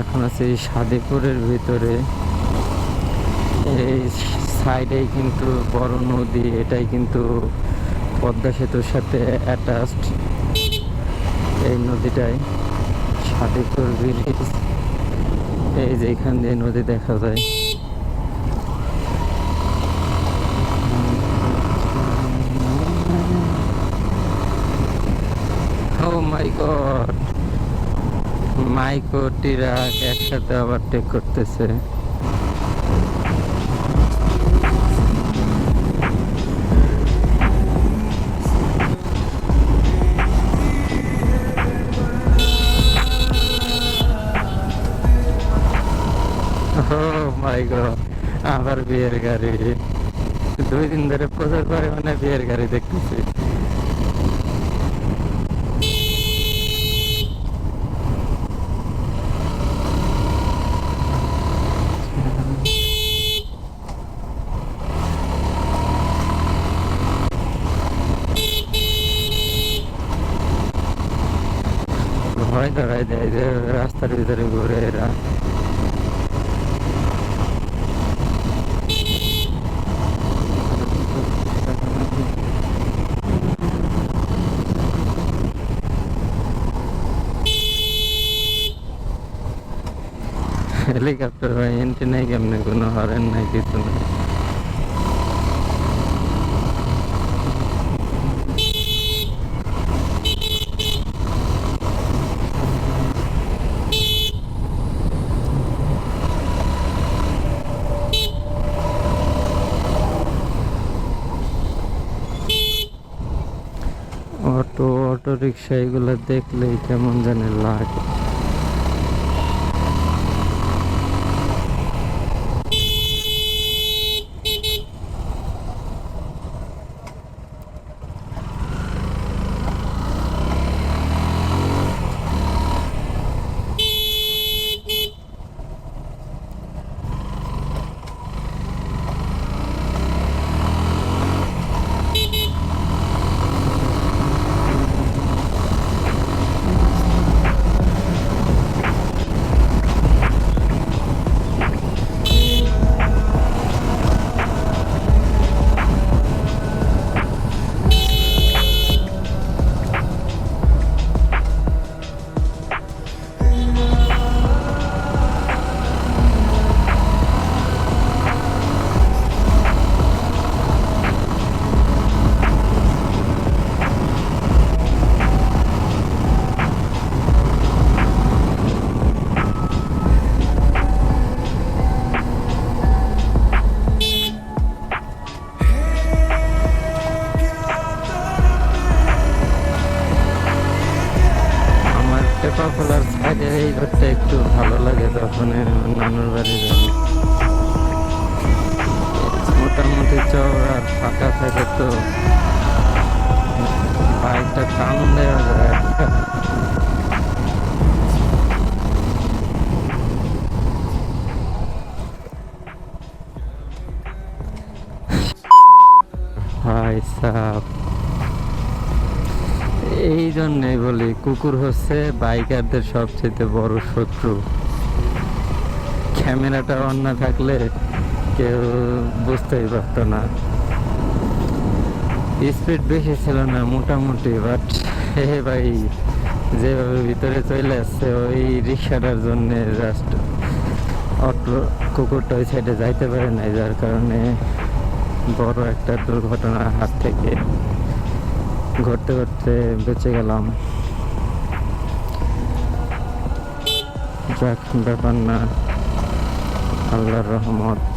এখন আছে এই সাদেপুরের ভিতরে। এই সাইডেই কিন্তু বড় নদী, এটাই কিন্তু পদ্মা সেতুর সাথে অ্যাটাচড এই নদীটাই, সাদেপুর ভিলেজ এই যে এখান দিয়ে নদী দেখা যায়। ও মাই গড মাইকো, টিরাক একসাথে ওভারটেক করতেছে। গড আবার বিয়ের গাড়ি। দুই দিন ধরে প্রচার করে মানে বিয়ের গাড়ি দেখতেছি। ভয় ধরাই দেয় যে, রাস্তার ভিতরে ঘুরে এরা। হেলিকপ্টার ভাই এন্ট্রি নাই, কেমনে কোনো হরেন নাই, কিছু নাই। অটো অটো রিক্সা এগুলো দেখলেই কেমন জানি লাগে। আমার টেপা এই ঘরটা একটু ভালো লাগে তখন নানুর বাড়ি। যাই মোটামুটি চওড়া ফাঁকা থাকে তো বাইকটা টান দেওয়া যায়। হাই সাপ। এই জন্যই বলি, কুকুর হচ্ছে বাইকারদের সবচেয়ে বড় শত্রু। ক্যামেরাটা অন না থাকলে কেউ বুঝতেই পারতো না। স্পিড বেশি ছিল না, মোটামুটি বাট হে ভাই, যেভাবে ভিতরে চলে আসছে, ওই রিক্সাটার জন্য জাস্ট অটো, কুকুরটা ওই সাইডে যাইতে পারে নাই, যার কারণে বড় একটা দুর্ঘটনার হাত থেকে ঘুরতে ঘুরতে বেঁচে গেলাম। যাক ব্যাপার না। আল্লাহর রহমত।